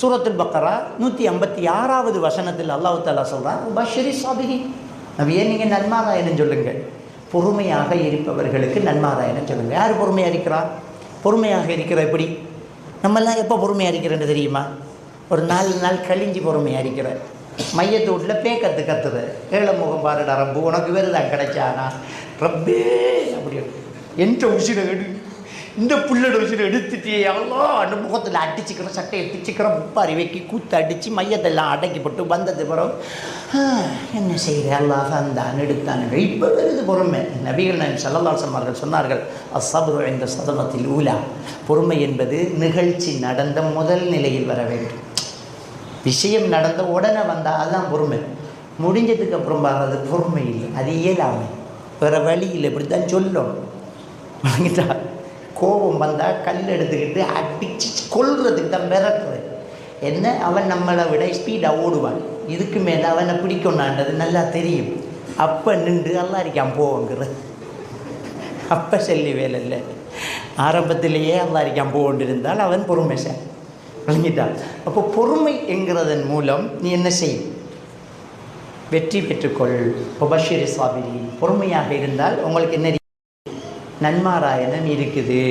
சூரத்துல் பக்கரா நூற்றி ஐம்பத்தி ஆறாவது வசனத்தில் அல்லாஹு தாலா சொல்கிறான் பஷரி சாபிரி நபியே நீங்கள் நன்மாராயணம் சொல்லுங்கள் பொறுமையாக இருப்பவர்களுக்கு நன்மாராயணம் சொல்லுங்கள் யார் பொறுமையாக இருக்கிறா? பொறுமையாக இருக்கிற எப்படி? நம்மெல்லாம் எப்போ பொறுமையாக இருக்கிறேன்னு தெரியுமா? ஒரு நாலு நாள் கழிஞ்சு பொறுமையாக இருக்கிற. மையத்து வீட்டில் பே கற்று கத்துது. ஏழை முகம் பாருடா ரம்பு உனக்கு வேறுதான் கிடைச்சானா ரப்பே அப்படி. என்ற உசிரை கேட்டு இந்த புள்ளோட வச்சுட்டு எடுத்துட்டே எவ்வளோ அந்த முகத்தில் அடிச்சுக்கிறோம் சட்டை அடிச்சுக்கிறோம் உப்பாரி வைக்கி கூத்து அடித்து மையத்தெல்லாம் அடக்கி போட்டு வந்தது பிறகு என்ன செய்கிற அல்லாஹ் தான் எடுத்தான் இப்போ வருது பொறுமை. நபிகள் நான் சல்லல்லாசம் அவர்கள் சொன்னார்கள் அசபுரு என்ற சதமத்தில் ஊலா. பொறுமை என்பது நிகழ்ச்சி நடந்த முதல் நிலையில் வர வேண்டும். விஷயம் நடந்த உடனே வந்தால் அதுதான் பொறுமை. முடிஞ்சதுக்கு அப்புறம் வர்றது பொறுமை இல்லை. அது இயலாமை. வேறு வழி இல்லை. இப்படி தான் சொல்லும். வாங்கிட்டா கோபம் வந்தால் கல் எடுத்துக்கிட்டு அடிச்சு கொள்றதுக்கு தான் மிரட்டுறது. என்ன? அவன் நம்மளை விட ஸ்பீடாக ஓடுவான். இதுக்கு மேலே அவனை பிடிக்கணான்றது நல்லா தெரியும். அப்போ நின்று நல்லா இருக்கான் போவோங்கிற. அப்போ செல்லி வேலை இல்லை. ஆரம்பத்திலேயே நல்லா இருக்கான் போண்டிருந்தால் அவன் பொறுமை சார். விளங்கிட்டான். அப்போ பொறுமை என்கிறதன் மூலம் நீ என்ன செய்? வெற்றி பெற்றுக்கொள். உபஷிரி சாபிரி பொறுமையாக இருந்தால் உங்களுக்கு என்ன நன்மாராயணம் இருக்குது.